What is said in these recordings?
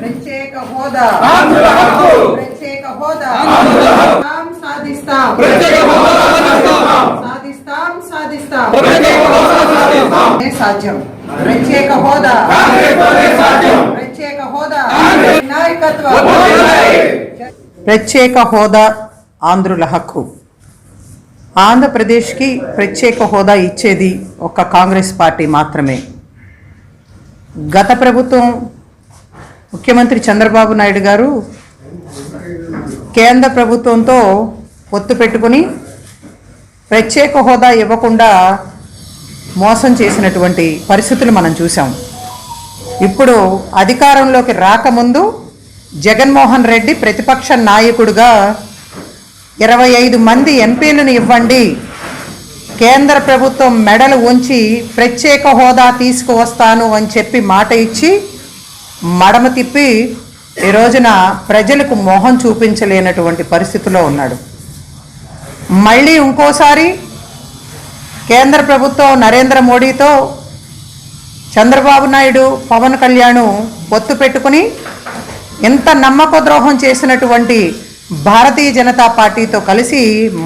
ప్రత్యేక హోదా. ప్రత్యేక హోదా. సాధిస్తాం సాధిస్తాం. సాధిస్తాం. సాధ్యం. ప్రత్యేక హోదా. ప్రత్యేక హోదా. నాయకత్వం ప్రత్యేక హోదా ఆంధ్రుల హక్కు. ఆంధ్రప్రదేశ్కి ప్రత్యేక హోదా ఇచ్చేది ఒక కాంగ్రెస్ పార్టీ మాత్రమే. గత ప్రభుత్వం ముఖ్యమంత్రి చంద్రబాబు నాయుడు గారు కేంద్ర ప్రభుత్వంతో ఒత్తు పెట్టుకుని ప్రత్యేక హోదా ఇవ్వకుండా మోసం చేసినటువంటి పరిస్థితులు మనం చూసాం ఇప్పుడు అధికారంలోకి రాకముందు జగన్మోహన్ రెడ్డి ప్రతిపక్ష నాయకుడుగా ఇరవై ఐదు మంది ఎంపీలను ఇవ్వండి. కేంద్ర ప్రభుత్వం మెడలు ఉంచి ప్రత్యేక హోదా తీసుకువస్తాను అని చెప్పి మాట ఇచ్చి మడమ తిప్పి ఈ రోజున ప్రజలకు మోహం చూపించలేనటువంటి పరిస్థితిలో ఉన్నాడు. మళ్ళీ ఇంకోసారి కేంద్ర ప్రభుత్వం నరేంద్ర మోడీతో చంద్రబాబు నాయుడు పవన్ కళ్యాణ్ పొత్తు పెట్టుకుని ఎంత నమ్మక ద్రోహం చేసినటువంటి భారతీయ జనతా పార్టీతో కలిసి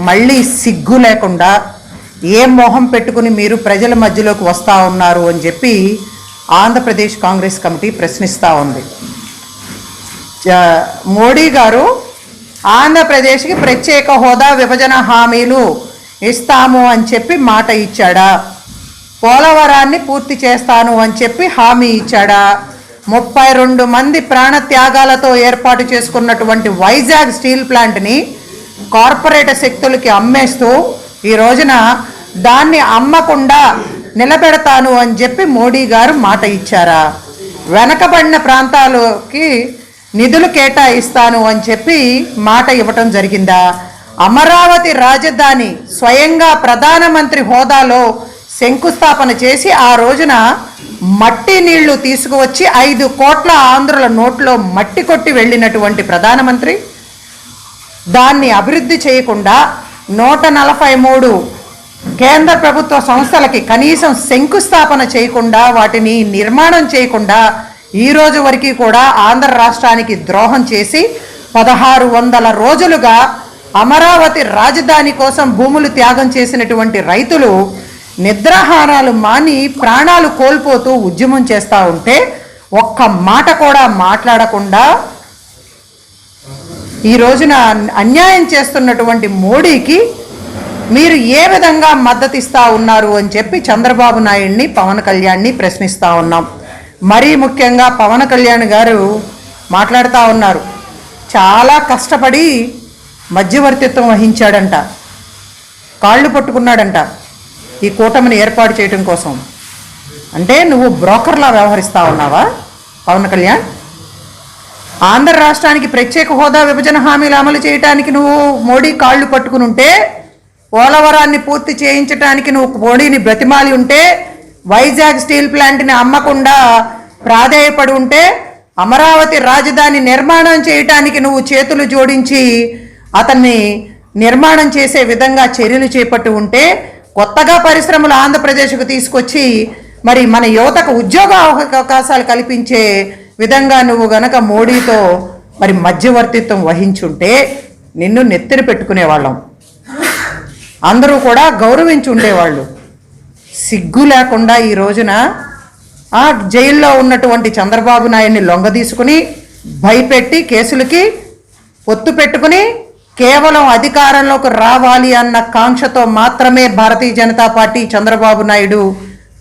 మళ్ళీ సిగ్గు లేకుండా ఏ మొహం పెట్టుకుని మీరు ప్రజల మధ్యలోకి వస్తూ ఉన్నారు అని చెప్పి ఆంధ్రప్రదేశ్ కాంగ్రెస్ కమిటీ ప్రశ్నిస్తూ ఉంది. మోడీ గారు ఆంధ్రప్రదేశ్కి ప్రత్యేక హోదా విభజన హామీలు ఇస్తాము అని చెప్పి మాట ఇచ్చాడా? పోలవరాన్ని పూర్తి చేస్తాను అని చెప్పి హామీ ఇచ్చాడా? ముప్పై రెండు మంది ప్రాణత్యాగాలతో ఏర్పాటు చేసుకున్నటువంటి వైజాగ్ స్టీల్ ప్లాంట్ని కార్పొరేట్ శక్తులకి అమ్మేస్తూ ఈ రోజున దాన్ని అమ్మకుండా నిలబెడతాను అని చెప్పి మోడీ గారు మాట ఇచ్చారా? వెనకబడిన ప్రాంతాలకి నిధులు కేటాయిస్తాను అని చెప్పి మాట ఇవ్వటం జరిగిందా? అమరావతి రాజధాని స్వయంగా ప్రధానమంత్రి హోదాలో శంకుస్థాపన చేసి ఆ రోజున మట్టి నీళ్ళు తీసుకువచ్చి ఐదు కోట్ల ఆంధ్రుల నోట్లో మట్టి కొట్టి వెళ్ళినటువంటి ప్రధానమంత్రి దాన్ని అభివృద్ధి చేయకుండా నూట నలభై మూడు కేంద్ర ప్రభుత్వ సంస్థలకి కనీసం శంకుస్థాపన చేయకుండా వాటిని నిర్మాణం చేయకుండా ఈ రోజు వరకు కూడా ఆంధ్ర రాష్ట్రానికి ద్రోహం చేసి పదహారు వందల రోజులుగా అమరావతి రాజధాని కోసం భూములు త్యాగం చేసినటువంటి రైతులు నిద్రాహారాలు మాని ప్రాణాలు కోల్పోతూ ఉద్యమం చేస్తూ ఉంటే ఒక్క మాట కూడా మాట్లాడకుండా ఈ రోజున అన్యాయం చేస్తున్నటువంటి మోడీకి మీరు ఏ విధంగా మద్దతిస్తూ ఉన్నారు అని చెప్పి చంద్రబాబు నాయుడిని పవన్ కళ్యాణ్ని ప్రశ్నిస్తూ ఉన్నాం. మరీ ముఖ్యంగా పవన్ కళ్యాణ్ గారు మాట్లాడుతూ ఉన్నారు. చాలా కష్టపడి మధ్యవర్తిత్వం వహించాడంట. కాళ్ళు పట్టుకున్నాడంట. ఈ కూటమిని ఏర్పాటు చేయడం కోసం. అంటే నువ్వు బ్రోకర్లా వ్యవహరిస్తా ఉన్నావా? పవన్ కళ్యాణ్? ఆంధ్ర రాష్ట్రానికి ప్రత్యేక హోదా విభజన హామీలు అమలు చేయడానికి నువ్వు మోడీ కాళ్ళు పట్టుకుని ఉంటే పోలవరాన్ని పూర్తి చేయించడానికి నువ్వు మోడీని బ్రతిమాలి ఉంటే వైజాగ్ స్టీల్ ప్లాంట్ని అమ్మకుండా ప్రాధేయపడి ఉంటే అమరావతి రాజధాని నిర్మాణం చేయటానికి నువ్వు చేతులు జోడించి అతన్ని నిర్మాణం చేసే విధంగా చర్యలు చేపట్టి ఉంటే కొత్తగా పరిశ్రమలు ఆంధ్రప్రదేశ్కు తీసుకొచ్చి మరి మన యువతకు ఉద్యోగ అవకాశాలు కల్పించే విధంగా నువ్వు గనక మోడీతో మరి మధ్యవర్తిత్వం వహించుంటే నిన్ను నెత్తిన పెట్టుకునేవాళ్ళం. అందరూ కూడా గౌరవించి ఉండేవాళ్ళు. సిగ్గు లేకుండా ఈ రోజున ఆ జైల్లో ఉన్నటువంటి చంద్రబాబు నాయుడిని లొంగ తీసుకుని భయపెట్టి కేసులకి ఒత్తు పెట్టుకుని కేవలం అధికారంలోకి రావాలి అన్న కాంక్షతో మాత్రమే భారతీయ జనతా పార్టీ చంద్రబాబు నాయుడు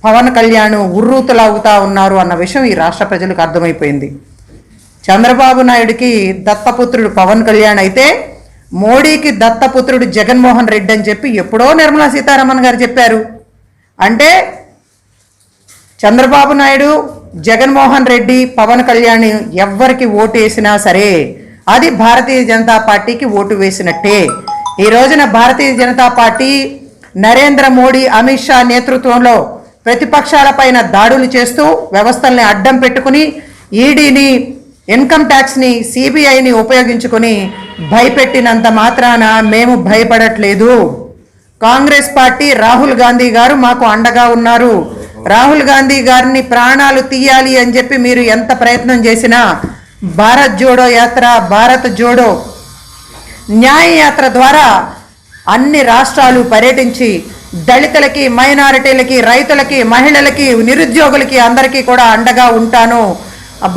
పవన్ కళ్యాణ్ ఉర్రూతులాగుతా ఉన్నారు అన్న విషయం ఈ రాష్ట్ర ప్రజలకు అర్థమైపోయింది. చంద్రబాబు నాయుడికి దత్తపుత్రుడు పవన్ కళ్యాణ్ అయితే మోడీకి దత్తపుత్రుడు జగన్మోహన్ రెడ్డి అని చెప్పి ఎప్పుడో నిర్మలా సీతారామన్ గారు చెప్పారు. అంటే చంద్రబాబు నాయుడు జగన్మోహన్ రెడ్డి పవన్ కళ్యాణ్ ఎవ్వరికి ఓటు వేసినా సరే అది భారతీయ జనతా పార్టీకి ఓటు వేసినట్టే. ఈ రోజున భారతీయ జనతా పార్టీ నరేంద్ర మోడీ అమిత్ షా నేతృత్వంలో ప్రతిపక్షాలపైన దాడులు చేస్తూ వ్యవస్థల్ని అడ్డం పెట్టుకుని ఈడీని ఇన్కమ్ ట్యాక్స్ని సిబిఐని ఉపయోగించుకుని భయపెట్టినంత మాత్రాన మేము భయపడట్లేదు. కాంగ్రెస్ పార్టీ రాహుల్ గాంధీ గారు మాకు అండగా ఉన్నారు. రాహుల్ గాంధీ గారిని ప్రాణాలు తీయాలి అని చెప్పి మీరు ఎంత ప్రయత్నం చేసినా భారత్ జోడో యాత్ర భారత్ జోడో న్యాయ యాత్ర ద్వారా అన్ని రాష్ట్రాలు పర్యటించి దళితులకి మైనారిటీలకి రైతులకి మహిళలకి నిరుద్యోగులకి అందరికీ కూడా అండగా ఉంటాను.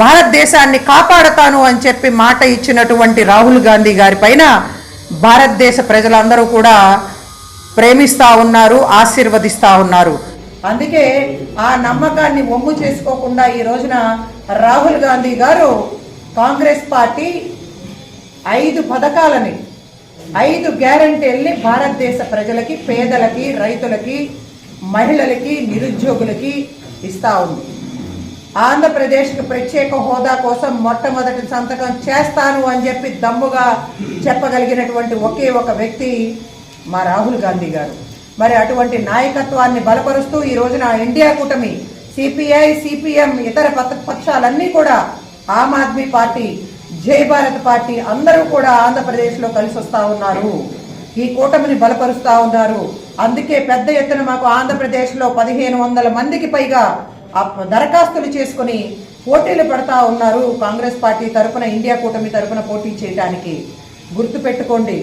భారతదేశాన్ని కాపాడతాను అని చెప్పి మాట ఇచ్చినటువంటి రాహుల్ గాంధీ గారి పైన భారతదేశ ప్రజలందరూ కూడా ప్రేమిస్తూ ఉన్నారు ఆశీర్వదిస్తూ ఉన్నారు. అందుకే ఆ నమ్మకాన్ని ఒమ్ము చేసుకోకుండా ఈ రోజున రాహుల్ గాంధీ గారు కాంగ్రెస్ పార్టీ ఐదు పథకాలని ఐదు గ్యారంటీల్ని భారతదేశ ప్రజలకి పేదలకి రైతులకి మహిళలకి నిరుద్యోగులకి ఇస్తా ఉంది. ఆంధ్రప్రదేశ్కి ప్రత్యేక హోదా కోసం మొట్టమొదటి సంతకం చేస్తాను అని చెప్పి దమ్ముగా చెప్పగలిగినటువంటి ఒకే ఒక వ్యక్తి మా రాహుల్ గాంధీ గారు. మరి అటువంటి నాయకత్వాన్ని బలపరుస్తూ ఈ రోజున ఇండియా కూటమి సిపిఐ సిపిఎం ఇతర పక్షాలన్నీ కూడా ఆమ్ ఆద్మీ పార్టీ జై భారత్ పార్టీ అందరూ కూడా ఆంధ్రప్రదేశ్లో కలిసి వస్తూ ఉన్నారు. ఈ కూటమిని బలపరుస్తూ ఉన్నారు. అందుకే పెద్ద ఎత్తున మాకు ఆంధ్రప్రదేశ్లో పదిహేను వందల మందికి పైగా ఆ దరఖాస్తులు చేసుకుని పోటీలు పడతా ఉన్నారు కాంగ్రెస్ పార్టీ తరఫున ఇండియా కూటమి తరఫున పోటీ చేయడానికి గుర్తుపెట్టుకోండి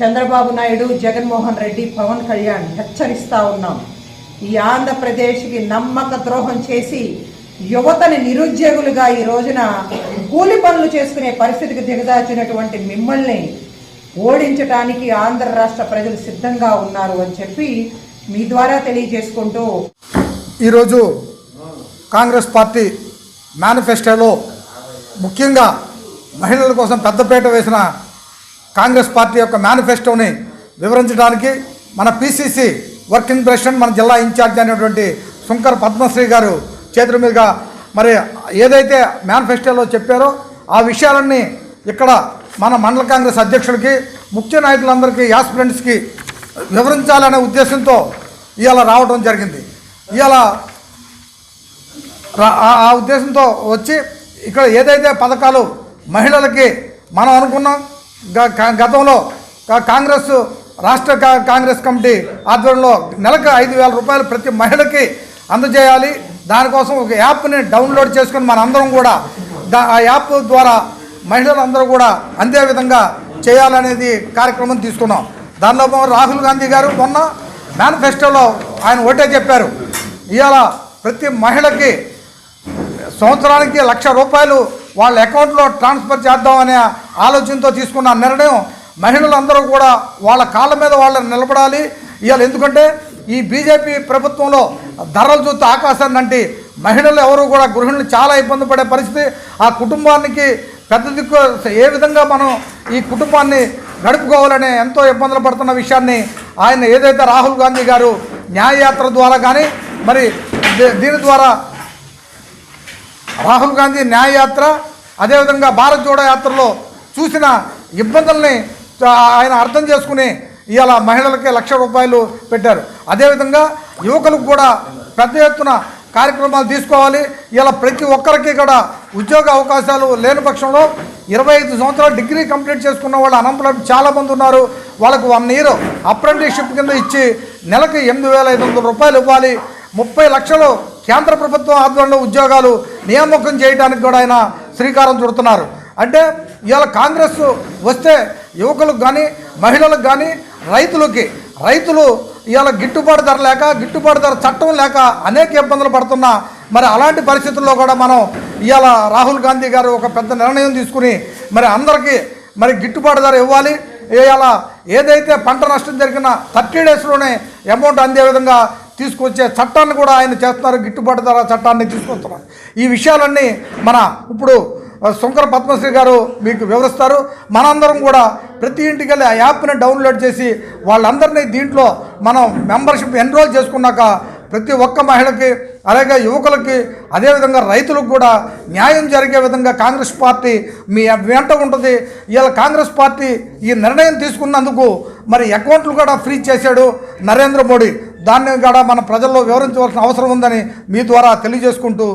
చంద్రబాబు నాయుడు జగన్మోహన్ రెడ్డి పవన్ కళ్యాణ్ హెచ్చరిస్తూ ఉన్నాం. ఈ ఆంధ్రప్రదేశ్కి నమ్మక ద్రోహం చేసి యువతని నిరుద్యోగులుగా ఈ రోజున కూలి పనులు చేసుకునే పరిస్థితికి దిగదాచినటువంటి మిమ్మల్ని ఓడించటానికి ఆంధ్ర రాష్ట్ర ప్రజలు సిద్ధంగా ఉన్నారు అని చెప్పి మీ ద్వారా తెలియజేసుకుంటూ ఈరోజు కాంగ్రెస్ పార్టీ మేనిఫెస్టోలో ముఖ్యంగా మహిళల కోసం పెద్దపేట వేసిన కాంగ్రెస్ పార్టీ యొక్క మేనిఫెస్టోని వివరించడానికి మన పిసిసి వర్కింగ్ ప్రెసిడెంట్ మన జిల్లా ఇన్ఛార్జ్ అయినటువంటి శంకర్ పద్మశ్రీ గారు చేతుల మీదుగా మరి ఏదైతే మేనిఫెస్టోలో చెప్పారో ఆ విషయాలన్నీ ఇక్కడ మన మండల కాంగ్రెస్ అధ్యక్షుడికి ముఖ్య నాయకులందరికీ యాస్పిరెంట్స్కి వివరించాలనే ఉద్దేశంతో ఇవాళ రావడం జరిగింది. ఇవాళ రా- ఆ- ఉద్దేశంతో వచ్చి ఇక్కడ ఏదైతే పథకాలు మహిళలకి మనం అనుకున్నాం గ- గతంలో కాంగ్రెస్ రాష్ట్ర కా- కాంగ్రెస్ కమిటీ ఆధ్వర్యంలో నెలకు ఐదు వేల రూపాయలు ప్రతి మహిళకి అందజేయాలి. దానికోసం ఒక యాప్ని డౌన్లోడ్ చేసుకుని మనందరం కూడా ఆ యాప్ ద్వారా మహిళలందరూ కూడా అందే విధంగా చేయాలనేది కార్యక్రమం తీసుకున్నాం. దానిలో రాహుల్ గాంధీ గారు మొన్న మేనిఫెస్టోలో ఆయన ఒకటే చెప్పారు. ఇవాళ ప్రతి మహిళకి సంవత్సరానికి లక్ష రూపాయలు వాళ్ళ అకౌంట్లో ట్రాన్స్ఫర్ చేద్దామనే ఆలోచనతో తీసుకున్న నిర్ణయం మహిళలందరూ కూడా వాళ్ళ కాళ్ళ మీద వాళ్ళు నిలబడాలి. ఇవాళ ఎందుకంటే ఈ బీజేపీ ప్రభుత్వంలో ధరలు చూస్తే ఆకాశాన్ని అంటే మహిళలు ఎవరు కూడా గృహిణులు చాలా ఇబ్బంది పడే పరిస్థితి. ఆ కుటుంబానికి పెద్ద దిక్కు ఏ విధంగా మనం ఈ కుటుంబాన్ని గడుపుకోవాలనే ఎంతో ఇబ్బందులు పడుతున్న విషయాన్ని ఆయన ఏదైతే రాహుల్ గాంధీ గారు న్యాయయాత్ర ద్వారా కానీ మరి దీ- దీని ద్వారా రాహుల్ గాంధీ న్యాయయాత్ర అదేవిధంగా భారత్ జోడో యాత్రలో చూసిన ఇబ్బందుల్ని ఆయన అర్థం చేసుకుని ఇవాళ మహిళలకి లక్ష రూపాయలు పెట్టారు. అదేవిధంగా యువకులకు కూడా పెద్ద ఎత్తున కార్యక్రమాలు తీసుకోవాలి. ఇలా ప్రతి ఒక్కరికి కూడా ఉద్యోగ అవకాశాలు లేని పక్షంలో ఇరవై ఐదు సంవత్సరాలు డిగ్రీ కంప్లీట్ చేసుకున్న వాళ్ళు అన్ఎంప్లాయ్మెంట్ చాలామంది ఉన్నారు. వాళ్ళకు వన్ ఇయర్ అప్రెంటిస్షిప్ కింద ఇచ్చి నెలకి ఎనిమిది వేల ఐదు వందల రూపాయలు ఇవ్వాలి. ముప్పై లక్షలు కేంద్ర ప్రభుత్వం ఆధ్వర్యంలో ఉద్యోగాలు నియామకం చేయడానికి కూడా ఆయన శ్రీకారం చుడుతున్నారు. అంటే ఇవాళ కాంగ్రెస్ వస్తే యువకులకు కానీ మహిళలకు కానీ రైతులకి రైతులు ఇవాళ గిట్టుబాటు ధర లేక గిట్టుబాటు ధర చట్టం లేక అనేక ఇబ్బందులు పడుతున్నా మరి అలాంటి పరిస్థితుల్లో కూడా మనం ఇవాళ రాహుల్ గాంధీ గారు ఒక పెద్ద నిర్ణయం తీసుకుని మరి అందరికీ మరి గిట్టుబాటు ధర ఇవ్వాలి. ఇవాళ ఏదైతే పంట నష్టం జరిగిన థర్టీ డేస్లోనే అమౌంట్ అందే విధంగా తీసుకొచ్చే చట్టాన్ని కూడా ఆయన చేస్తున్నారు. గిట్టుబాటు ధర చట్టాన్ని తీసుకొస్తున్నారు. ఈ విషయాలన్నీ మన ఇప్పుడు ఆ, శంకర పద్మశ్రీ గారు మీకు వివరిస్తారు. మనందరం కూడా ప్రతి ఇంటికి వెళ్ళి ఆ యాప్ని డౌన్లోడ్ చేసి వాళ్ళందరినీ దీంట్లో మనం మెంబర్షిప్ ఎన్రోల్ చేసుకున్నాక ప్రతి ఒక్క మహిళకి అలాగే యువకులకి అదేవిధంగా రైతులకు కూడా న్యాయం జరిగే విధంగా కాంగ్రెస్ పార్టీ మీ వెంట ఉంటుంది. ఇవాళ కాంగ్రెస్ పార్టీ ఈ నిర్ణయం తీసుకున్నందుకు మరి అకౌంట్లు కూడా ఫ్రీ చేశాడు నరేంద్ర మోడీ. దాన్ని కూడా మన ప్రజల్లో వివరించవలసిన అవసరం ఉందని మీ ద్వారా తెలియజేసుకుంటూ